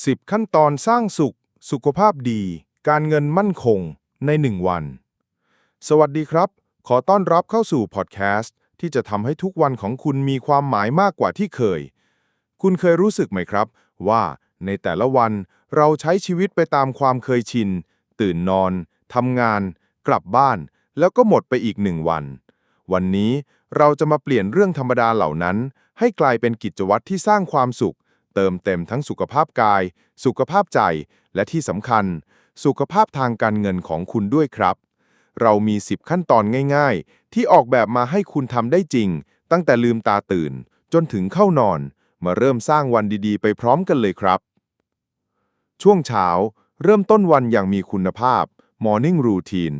10 ขั้นตอนสร้างสุข สุขภาพดี การเงินมั่นคง ใน 1 วัน สวัสดีครับ ขอต้อนรับเข้าสู่พอดแคสต์ที่จะทำให้ทุกวันของคุณมีความหมายมากกว่าที่เคย คุณเคยรู้สึกไหมครับ ว่าในแต่ละวันเราใช้ชีวิตไปตามความเคยชิน ตื่นนอนทำงาน กลับบ้าน แล้วก็หมดไปอีกหนึ่งวัน วันนี้เราจะมาเปลี่ยนเรื่องธรรมดาเหล่านั้น ให้กลายเป็นกิจวัตรที่สร้างความสุข เติมเต็มทั้งสุขภาพกาย สุขภาพใจ และที่สำคัญ สุขภาพทางการเงินของคุณด้วยครับ เรามี 10 ขั้นตอนง่ายๆ ที่ออกแบบมาให้คุณทำได้จริง ตั้งแต่ลืมตาตื่น จนถึงเข้านอน มาเริ่มสร้างวันดีๆ ไปพร้อมกันเลยครับ ช่วงเช้า เริ่มต้นวันอย่างมีคุณภาพ Morning Routine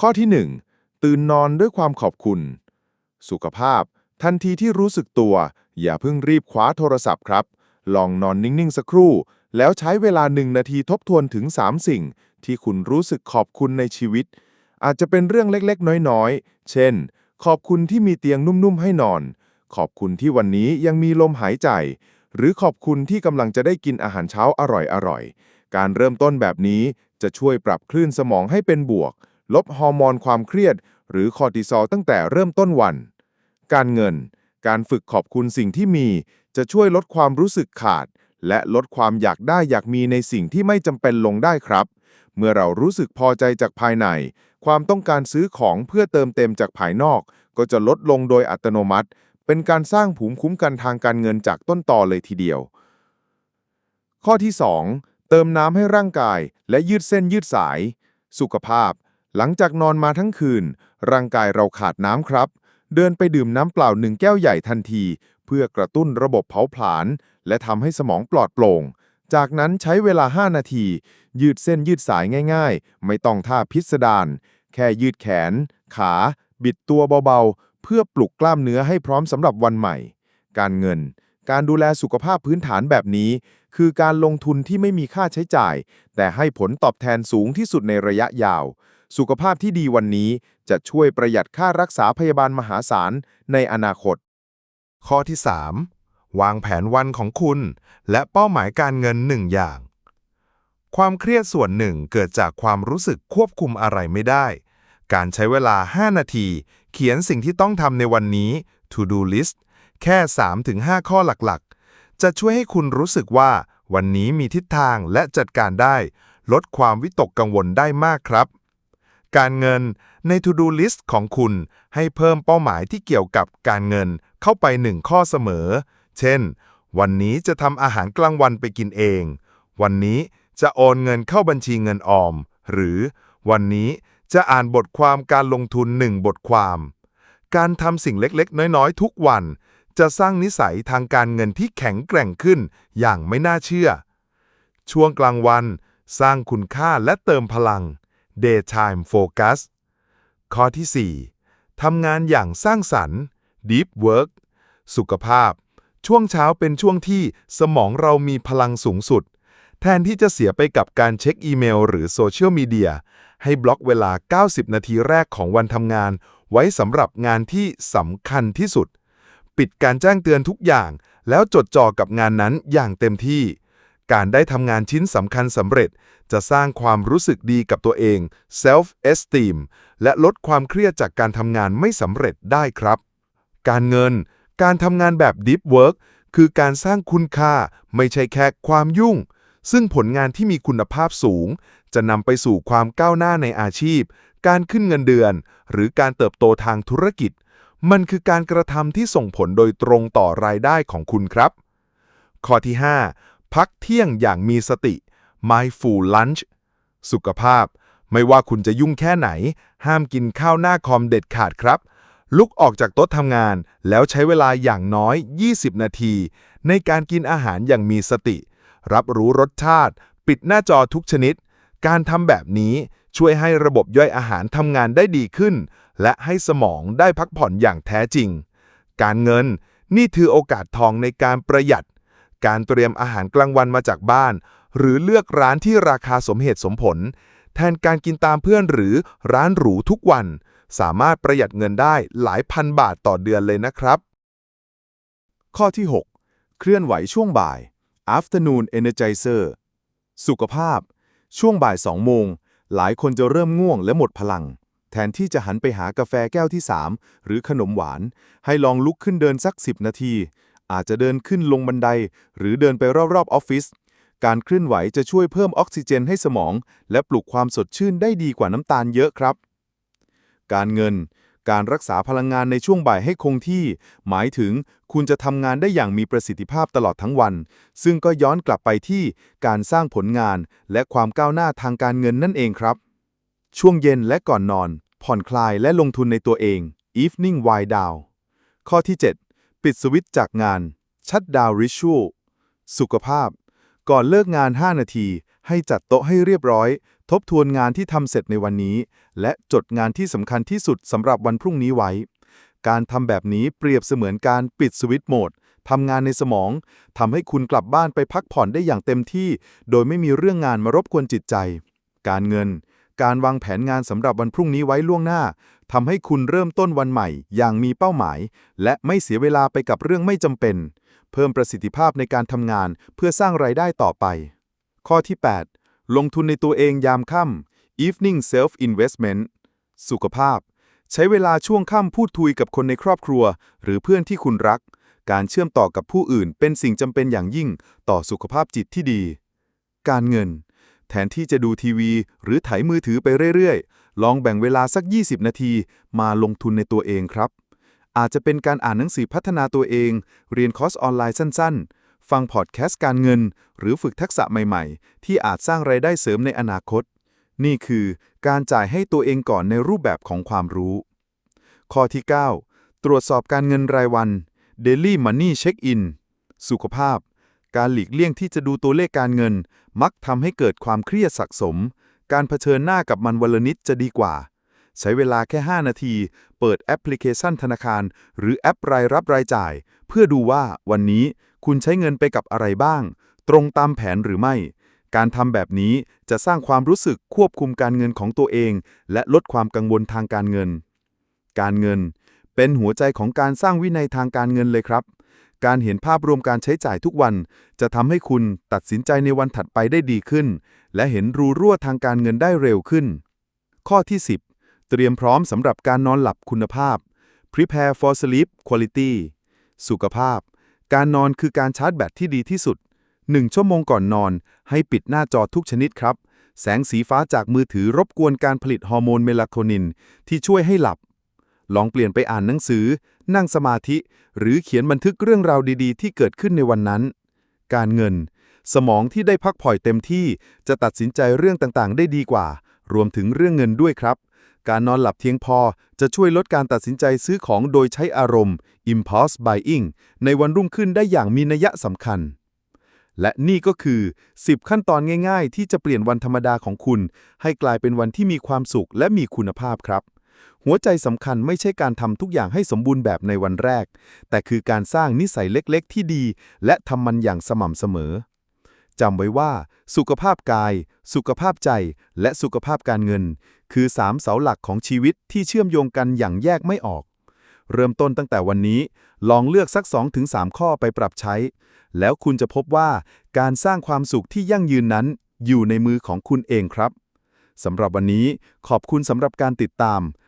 ข้อที่ 1 ตื่นนอนด้วยความขอบคุณ สุขภาพ ทันทีที่รู้สึกตัว อย่าเพิ่งรีบคว้าโทรศัพท์ครับ ลองนอนนิ่ง ๆ สักครู่ แล้วใช้เวลาหนึ่งนาทีทบทวนถึง 3 สิ่ง ที่คุณรู้สึกขอบคุณในชีวิต อาจจะเป็นเรื่องเล็กๆ น้อยๆ เช่น ขอบคุณที่มีเตียงนุ่มๆ ให้นอน ขอบคุณที่วันนี้ยังมีลมหายใจ หรือขอบคุณที่กำลังจะได้กินอาหารเช้าอร่อยๆ การเริ่มต้นแบบนี้จะช่วยปรับคลื่นสมองให้เป็นบวก ลบฮอร์โมนความเครียด หรือคอร์ติซอลตั้งแต่เริ่มต้นวัน การเงิน การฝึกขอบคุณสิ่งที่มี จะช่วยลดความรู้สึกขาด และลดความอยากได้อยากมีในสิ่งที่ไม่จำเป็นลงได้ครับ เมื่อเรารู้สึกพอใจจากภายใน ความต้องการซื้อของเพื่อเติมเต็มจากภายนอก ก็จะลดลงโดยอัตโนมัติ เป็นการสร้างภูมิคุ้มกันทางการเงินจากต้นตอเลยทีเดียว ข้อที่ 2 เติมน้ำให้ร่างกาย และยืดเส้นยืดสาย สุขภาพ หลังจากนอนมาทั้งคืน ร่างกายเราขาดน้ำครับ เดินไปดื่มน้ำเปล่าหนึ่งแก้วใหญ่ทันที เพื่อกระตุ้นระบบเผาผลาญ และทำให้สมองปลอดโปร่ง จากนั้นใช้เวลา 5 นาที ยืดเส้นยืดสายง่าย ๆ ไม่ต้องท่าพิสดารแค่ยืดแขน ขา บิดตัวเบาๆ เพื่อปลุกกล้ามเนื้อให้พร้อมสำหรับวันใหม่ การเงิน การดูแลสุขภาพพื้นฐานแบบนี้ คือการลงทุนที่ไม่มีค่าใช้จ่าย แต่ให้ผลตอบแทนสูงที่สุดในระยะยาว สุขภาพที่ดีวันนี้จะช่วยประหยัดค่ารักษาพยาบาลมหาศาลในอนาคต ข้อที่ 3 วางแผนวันของคุณ และเป้าหมายการเงินหนึ่งอย่าง ความเครียดส่วนหนึ่งเกิดจากความรู้สึกควบคุมอะไรไม่ได้ การใช้เวลา 5 นาที เขียนสิ่งที่ต้องทำในวันนี้ to do list แค่ 3-5 ข้อหลักๆ จะช่วยให้คุณรู้สึกว่าวันนี้มีทิศทางและจัดการได้ ลดความวิตกกังวลได้มากครับ การเงินใน To Do List ของคุณให้เพิ่มเป้าหมายที่เกี่ยวกับการเงินเข้าไปหนึ่งข้อเสมอ เช่น วันนี้จะทำอาหารกลางวันไปกินเอง วันนี้จะโอนเงินเข้าบัญชีเงินออม หรือวันนี้จะอ่านบทความการลงทุนหนึ่งบทความ การทำสิ่งเล็กๆ น้อยๆ ทุกวัน จะสร้างนิสัยทางการเงินที่แข็งแกร่งขึ้นอย่างไม่น่าเชื่อ ช่วงกลางวัน สร้างคุณค่าและเติมพลัง Daytime Focus ข้อที่ 4 ทำงานอย่างสร้างสรรค์ Deep Work สุขภาพ ช่วงเช้าเป็นช่วงที่สมองเรามีพลังสูงสุด แทนที่จะเสียไปกับการเช็คอีเมล หรือโซเชียลมีเดีย ให้บล็อกเวลา 90 นาทีแรกของวันทำงาน ไว้สำหรับงานที่สำคัญที่สุด ปิดการแจ้งเตือนทุกอย่าง แล้วจดจ่อกับงานนั้นอย่างเต็มที่ การได้ทำงานชิ้นสำคัญสำเร็จ จะสร้างความรู้สึกดีกับตัวเอง self esteem และลดความเครียดจากการทำงานไม่สำเร็จได้ครับ การเงิน การทำงานแบบ deep work คือการสร้างคุณค่าไม่ใช่แค่ความยุ่ง ซึ่งผลงานที่มีคุณภาพสูง จะนำไปสู่ความก้าวหน้าในอาชีพ การขึ้นเงินเดือน หรือการเติบโตทางธุรกิจ มันคือการกระทำที่ส่งผลโดยตรงต่อรายได้ของคุณครับ ข้อที่ 5 พักเที่ยงอย่างมีสติ mindful lunch สุขภาพ ไม่ว่าคุณจะยุ่งแค่ไหน ห้ามกินข้าวหน้าคอมเด็ดขาดครับ ลุกออกจากโต๊ะทำงาน แล้วใช้เวลาอย่างน้อย 20 นาที ในการกินอาหารอย่างมีสติ รับรู้รสชาติ ปิดหน้าจอทุกชนิด การทำแบบนี้ช่วยให้ระบบย่อยอาหารทำงานได้ดีขึ้น และให้สมองได้พักผ่อนอย่างแท้จริง การเงินนี่คือโอกาสทองในการประหยัด การเตรียมอาหารกลางวันมาจากบ้าน หรือเลือกร้านที่ราคาสมเหตุสมผล แทนการกินตามเพื่อนหรือร้านหรูทุกวัน สามารถประหยัดเงินได้หลายพันบาทต่อเดือนเลยนะครับ ข้อที่ 6 เคลื่อนไหวช่วงบ่าย Afternoon Energizer สุขภาพ ช่วงบ่าย2โมง หลายคนจะเริ่มง่วงและหมดพลัง แทนที่จะหันไปหากาแฟแก้วที่ 3 หรือขนมหวาน ให้ลองลุกขึ้นเดินสัก 10 นาที อาจจะเดินขึ้นลงบันได หรือเดินไปรอบๆออฟฟิศ การเคลื่อนไหวจะช่วยเพิ่มออกซิเจนให้สมอง และปลุกความสดชื่นได้ดีกว่าน้ำตาลเยอะครับ การเงิน การรักษาพลังงานในช่วงบ่ายให้คงที่ หมายถึงคุณจะทำงานได้อย่างมีประสิทธิภาพตลอดทั้งวัน ซึ่งก็ย้อนกลับไปที่การสร้างผลงาน และความก้าวหน้าทางการเงินนั่นเองครับ ช่วงเย็นและก่อนนอน ผ่อนคลายและลงทุนในตัวเอง evening wind down ข้อที่ 7 ปิดสวิตช์จากงาน ชัดดาว ritual สุขภาพ ก่อนเลิกงาน 5 นาที ให้จัดโต๊ะให้เรียบร้อย ทบทวนงานที่ทำเสร็จในวันนี้ และจดงานที่สำคัญที่สุดสำหรับวันพรุ่งนี้ไว้ การทำแบบนี้เปรียบเสมือนการปิดสวิตช์โหมดทำงานในสมองทำให้คุณกลับบ้านไปพักผ่อนได้อย่างเต็มที่ โดยไม่มีเรื่องงานมารบกวนจิตใจ การเงิน การวางแผนงานสำหรับวันพรุ่งนี้ไว้ล่วงหน้าทำให้คุณเริ่มต้นวันใหม่ อย่างมีเป้าหมาย และไม่เสียเวลาไปกับเรื่องไม่จำเป็น เพิ่มประสิทธิภาพในการทำงานเพื่อสร้างรายได้ต่อไป ข้อที่ 8 ลงทุนในตัวเองยามค่ำ evening self investment สุขภาพ ใช้เวลาช่วงค่ำพูดคุยกับคนในครอบครัว หรือเพื่อนที่คุณรัก การเชื่อมต่อกับผู้อื่นเป็นสิ่งจำเป็นอย่างยิ่ง ต่อสุขภาพจิตที่ดี การเงิน แทนที่จะดูทีวี หรือไถมือถือไปเรื่อยๆ ลองแบ่งเวลาสัก 20 นาที มาลงทุนในตัวเองครับ อาจจะเป็นการอ่านหนังสือพัฒนาตัวเอง เรียนคอร์สออนไลน์สั้นๆ ฟังพอดแคสต์การเงิน หรือฝึกทักษะใหม่ๆ ที่อาจสร้างไรายได้เสริมในอนาคต นี่คือการจ่ายให้ตัวเองก่อนในรูปแบบของความรู้ ข้อที่ 9 ตรวจสอบการเงินรายวัน Daily Money Check-in สุขภาพ การหลีกเลี่ยงที่จะดูตัวเลขการเงิน มักทำให้เกิดความเครียดสะสม การเผชิญหน้ากับมันวันละนิดจะดีกว่า ใช้เวลาแค่ 5 นาที เปิดแอปพลิเคชันธนาคาร หรือแอปรายรับรายจ่าย เพื่อดูว่าวันนี้คุณใช้เงินไปกับอะไรบ้าง ตรงตามแผนหรือไม่ การทำแบบนี้จะสร้างความรู้สึกควบคุมการเงินของตัวเอง และลดความกังวลทางการเงิน การเงิน เป็นหัวใจของการสร้างวินัยทางการเงินเลยครับ การเห็นภาพรวมการใช้จ่ายทุกวัน จะทำให้คุณตัดสินใจในวันถัดไปได้ดีขึ้น และเห็นรูรั่วทางการเงินได้เร็วขึ้น ข้อที่ 10 เตรียมพร้อมสำหรับการนอนหลับคุณภาพ prepare for sleep quality สุขภาพ การนอนคือการชาร์จแบตที่ดีที่สุด 1 ชั่วโมงก่อนนอน ให้ปิดหน้าจอทุกชนิดครับ แสงสีฟ้าจากมือถือรบกวนการผลิตฮอร์โมนเมลาโทนิน ที่ช่วยให้หลับ ลองเปลี่ยนไปอ่านหนังสือ นั่งสมาธิ หรือเขียนบันทึกเรื่องราวดีๆ ที่เกิดขึ้นในวันนั้น การเงิน สมองที่ได้พักผ่อนเต็มที่จะตัดสินใจเรื่องต่างๆ ได้ดีกว่า รวมถึงเรื่องเงินด้วยครับ การนอนหลับเพียงพอจะช่วยลดการตัดสินใจซื้อของโดยใช้อารมณ์ impulse buying ในวันรุ่งขึ้นได้อย่างมีนัยสำคัญและนี่ก็คือ 10 ขั้นตอนง่ายๆ ที่จะเปลี่ยนวันธรรมดาของคุณ ให้กลายเป็นวันที่มีความสุขและมีคุณภาพครับ หัวใจสำคัญไม่ใช่การทำทุกอย่างให้สมบูรณ์แบบในวันแรก แต่คือการสร้างนิสัยเล็กๆ ที่ดี และทำมันอย่างสม่ำเสมอจำไว้ว่า สุขภาพกาย สุขภาพใจ และสุขภาพการเงิน คือ3เสาหลักของชีวิตที่เชื่อมโยงกันอย่างแยกไม่ออก เริ่มต้นตั้งแต่วันนี้ ลองเลือกสัก 2-3 ข้อไปปรับใช้ แล้วคุณจะพบว่าการสร้างความสุขที่ยั่งยืนนั้น อยู่ในมือของคุณเองครับสำหรับวันนี้ขอบคุณสำหรับการติดตาม